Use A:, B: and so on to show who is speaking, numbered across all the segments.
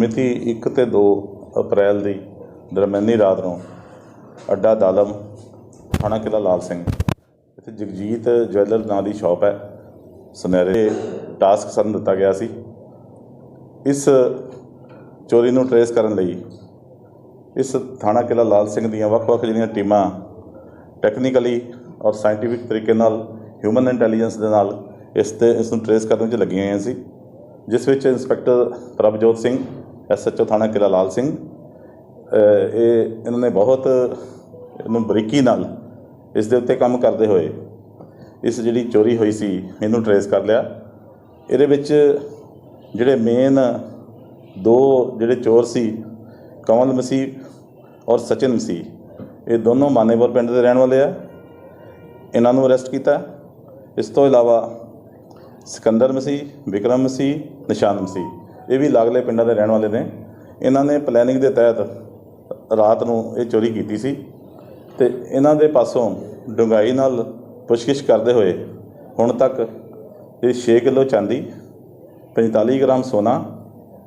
A: ਮਿਤੀ 1 ਤੇ 2 ਅਪ੍ਰੈਲ ਦੀ ਦਰਮਿਆਨੀ ਰਾਤ ਨੂੰ ਅੱਡਾ ਦਾਲਮ, ਥਾਣਾ ਕਿਲਾ ਲਾਲ ਸਿੰਘ। ਇੱਥੇ ਜਗਜੀਤ ਜਵੈਲਰ ਨਾਂ ਦੀ ਸ਼ਾਪ ਹੈ। ਸੁਨਹਿਰੇ ਟਾਸਕ ਸਾਨੂੰ ਦਿੱਤਾ ਗਿਆ ਸੀ। ਇਸ ਚੋਰੀ ਨੂੰ ਟਰੇਸ ਕਰਨ ਲਈ ਇਸ ਥਾਣਾ ਕਿਲਾ ਲਾਲ ਸਿੰਘ ਦੀਆਂ ਵੱਖ-ਵੱਖ ਜਿਹੜੀਆਂ ਟੀਮਾਂ ਟੈਕਨੀਕਲੀ ਔਰ ਸਾਇੰਟੀਫਿਕ ਤਰੀਕੇ ਨਾਲ, ਹਿਊਮਨ ਇੰਟੈਲੀਜੈਂਸ ਦੇ ਨਾਲ ਇਸ ਤੇ ਇਸ ਨੂੰ ਟਰੇਸ ਕਰਨ ਵਿੱਚ ਲੱਗੀਆਂ ਹੋਈਆਂ ਸੀ। ਜਿਸ ਵਿੱਚ ਇੰਸਪੈਕਟਰ ਪ੍ਰਭਜੋਤ ਸਿੰਘ ਐਸਐਚਓ ਥਾਣਾ ਕਿਲਾ ਲਾਲ ਸਿੰਘ। ਇਹ ਇਹਨਾਂ ਨੇ ਬਹੁਤ ਇਹਨੂੰ ਬਰੀਕੀ ਨਾਲ ਇਸ ਦੇ ਉੱਤੇ ਕੰਮ ਕਰਦੇ ਹੋਏ ਇਸ ਜਿਹੜੀ ਚੋਰੀ ਹੋਈ ਸੀ ਇਹਨੂੰ ਟਰੇਸ ਕਰ ਲਿਆ। ਇਹਦੇ ਵਿੱਚ ਜਿਹੜੇ ਮੇਨ ਦੋ ਜਿਹੜੇ ਚੋਰ ਸੀ, ਕਮਲ ਮਸੀਹ ਔਰ ਸਚਿਨ ਮਸੀਹ, ਇਹ ਦੋਨੋਂ ਮਾਨੇਵਰ ਪਿੰਡ ਦੇ ਰਹਿਣ ਵਾਲੇ ਆ। ਇਹਨਾਂ ਨੂੰ ਅਰੈਸਟ ਕੀਤਾ। ਇਸ ਤੋਂ ਇਲਾਵਾ ਸਿਕੰਦਰ ਮਸੀਹ, ਵਿਕਰਮ ਮਸੀਹ, ਨਿਸ਼ਾਨ ਮਸੀਹ। ਇਹ ਵੀ ਲਾਗਲੇ ਪਿੰਡਾਂ ਦੇ ਰਹਿਣ ਵਾਲੇ ਨੇ। ਇਹਨਾਂ ਨੇ ਪਲੈਨਿੰਗ ਦੇ ਤਹਿਤ ਰਾਤ ਨੂੰ ਇਹ ਚੋਰੀ ਕੀਤੀ ਸੀ ਤੇ ਇਹਨਾਂ ਦੇ ਪਾਸੋਂ ਡੂੰਘਾਈ ਨਾਲ ਪੁੱਛਗਿੱਛ ਕਰਦੇ ਹੋਏ ਹੁਣ ਤੱਕ ਇਹ 6 ਕਿਲੋ ਚਾਂਦੀ 45 ਗ੍ਰਾਮ ਸੋਨਾ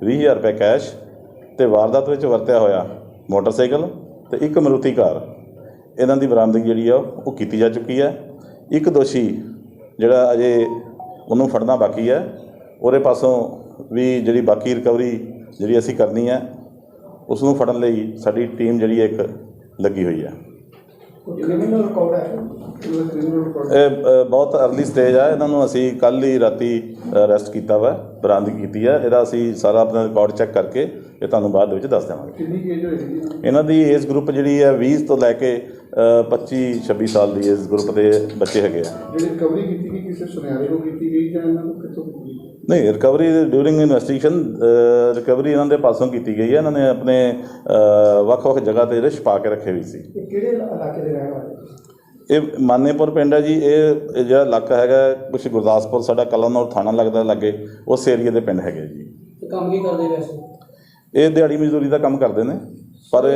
A: 20000 ਰੁਪਏ ਕੈਸ਼ ਤੇ ਵਾਰਦਾਤ ਵਿੱਚ ਵਰਤਿਆ ਹੋਇਆ ਮੋਟਰਸਾਈਕਲ ਤੇ ਇੱਕ ਮਰੂਤੀ ਕਾਰ। ਇਹਨਾਂ ਦੀ ਬਰਾਮਦਗੀ ਜਿਹੜੀ ਆ, ਉਹ ਕੀਤੀ ਜਾ ਚੁੱਕੀ ਹੈ। ਇੱਕ ਦੋਸ਼ੀ ਜਿਹੜਾ ਅਜੇ ਉਹਨੂੰ ਫੜਨਾ ਬਾਕੀ ਹੈ, ਉਹਦੇ ਪਾਸੋਂ ਵੀ ਜਿਹੜੀ ਬਾਕੀ ਰਿਕਵਰੀ ਜਿਹੜੀ ਅਸੀਂ ਕਰਨੀ ਹੈ ਉਸ ਨੂੰ ਫੜਨ ਲਈ ਸਾਡੀ ਟੀਮ ਜਿਹੜੀ ਹੈ ਇੱਕ ਲੱਗੀ ਹੋਈ ਹੈ।
B: ਕ੍ਰਿਮੀਨਲ ਰਿਕਾਰਡ ਹੈ? ਕ੍ਰਿਮੀਨਲ ਰਿਕਾਰਡ
A: ਇਹ ਬਹੁਤ ਅਰਲੀ ਸਟੇਜ ਆ ਇਹਨਾਂ ਨੂੰ ਅਸੀਂ ਕੱਲ ਹੀ ਰਾਤੀ ਅਰੈਸਟ ਕੀਤਾ ਵਾ ਬਰਾਮਦਗੀ ਕੀਤੀ ਹੈ ਇਹਦਾ ਅਸੀਂ ਸਾਰਾ ਆਪਣਾ ਰਿਕਾਰਡ ਚੈੱਕ ਕਰਕੇ ਇਹ ਤੁਹਾਨੂੰ ਬਾਅਦ ਦੇ ਵਿੱਚ ਦੱਸ ਦੇਵਾਂਗੇ।
B: ਕਿੰਨੀ ਏਜ ਹੋਏਗੀ ਜੀ?
A: ਇਹਨਾਂ ਦੀ ਏਜ ਗਰੁੱਪ ਜਿਹੜੀ ਹੈ 20 ਤੋਂ ਲੈ ਕੇ ਅ, 25 26 ਸਾਲ ਦੀ ਏਜ ਗਰੁੱਪ ਦੇ ਬੱਚੇ ਹੈਗੇ ਆ।
B: ਜਿਹੜੀ ਰਿਕਵਰੀ ਕੀਤੀ ਗਈ ਕਿਸੇ ਸੁਨਿਆਰੇ ਤੋਂ ਕੀਤੀ ਗਈ ਜਾਂ ਇਹਨਾਂ ਨੂੰ ਕਿੱਥੋਂ ਕੀਤੀ ਗਈ?
A: ਨਹੀਂ ਰਿਕਵਰੀ ਡਿਊਰਿੰਗ ਇਨਵੈਸਟੀਗੇਸ਼ਨ ਰਿਕਵਰੀ ਇਹਨਾਂ ਦੇ ਪਾਸੋਂ ਕੀਤੀ ਗਈ ਹੈ। ਇਹਨਾਂ ਨੇ ਆਪਣੇ ਵੱਖ-ਵੱਖ ਜਗ੍ਹਾ ਤੇ ਜਿਹੜੇ ਛੁਪਾ ਕੇ ਰੱਖੇ ਵੀ ਸੀ।
B: ਇਹ ਕਿਹੜੇ ਇਲਾਕੇ ਦੇ ਰਹਿਣ ਵਾਲੇ?
A: ਇਹ ਮਾਨੇਪੁਰ ਪਿੰਡ ਹੈ ਜੀ। ਇਹ ਜਿਹੜਾ ਇਲਾਕਾ ਹੈਗਾ ਕੁਛ ਗੁਰਦਾਸਪੁਰ ਸਾਡਾ ਕਲਨੌਰ ਥਾਣਾ ਲੱਗਦਾ ਲੱਗੇ ਉਸ ਏਰੀਆ ਦੇ ਪਿੰਡ ਹੈਗੇ ਜੀ।
C: ਕੰਮ ਕੀ ਕਰਦੇ ਵੈਸੇ?
A: ਇਹ ਦਿਹਾੜੀ ਮਜ਼ਦੂਰੀ ਦਾ ਕੰਮ ਕਰਦੇ ਨੇ ਪਰ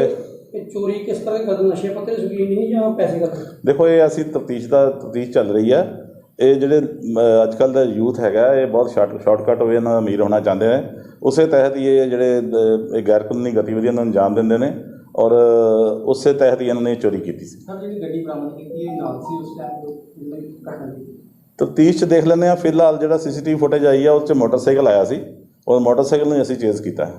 C: ਚੋਰੀ ਕਿਸ ਤਰ੍ਹਾਂ ਕਰਦੇ ਨਸ਼ੇ ਪੱਤੇ ਦੇ ਸ਼ੌਕੀਨ ਨਹੀਂ ਜਾਂ ਪੈਸੇ ਕਰਦੇ
A: ਦੇਖੋ ਇਹ ਅਸੀਂ ਤਫਤੀਸ਼ ਦਾ ਤਫਤੀਸ਼ ਚੱਲ ਰਹੀ ਹੈ। ਇਹ ਜਿਹੜੇ ਅੱਜ ਕੱਲ ਦਾ ਯੂਥ ਹੈਗਾ ਇਹ ਬਹੁਤ ਸ਼ਾਰਟ ਸ਼ਾਰਟਕਟ ਹੋਏ ਨਾਲ ਅਮੀਰ ਹੋਣਾ ਚਾਹੁੰਦੇ ਨੇ। ਉਸੇ ਤਹਿਤ ਹੀ ਇਹ ਜਿਹੜੇ ਇਹ ਗੈਰ ਕਾਨੂੰਨੀ ਗਤੀਵਿਧੀਆਂ ਨੂੰ ਅੰਜਾਮ ਦਿੰਦੇ ਨੇ ਔਰ ਉਸੇ ਤਹਿਤ ਹੀ ਇਹਨਾਂ ਨੇ ਚੋਰੀ ਕੀਤੀ ਸੀ।
C: ਸਰ ਜਿਹੜੀ ਗੱਡੀ ਬਰਾਮਦ ਕੀਤੀ ਹੈ ਨਾਲ ਸੀ ਉਸ ਟਾਈਮ
A: ਤਫਤੀਸ਼ 'ਚ ਦੇਖ ਲੈਂਦੇ ਆ ਫਿਲਹਾਲ ਜਿਹੜਾ ਸੀਸੀਟੀਵੀ ਫੁਟੇਜ ਆਈ ਆ ਉਸ 'ਚ ਮੋਟਰਸਾਈਕਲ ਆਇਆ ਸੀ ਔਰ ਮੋਟਰਸਾਈਕਲ ਨੂੰ ਅਸੀਂ ਚੇਜ਼ ਕੀਤਾ। ਹੈ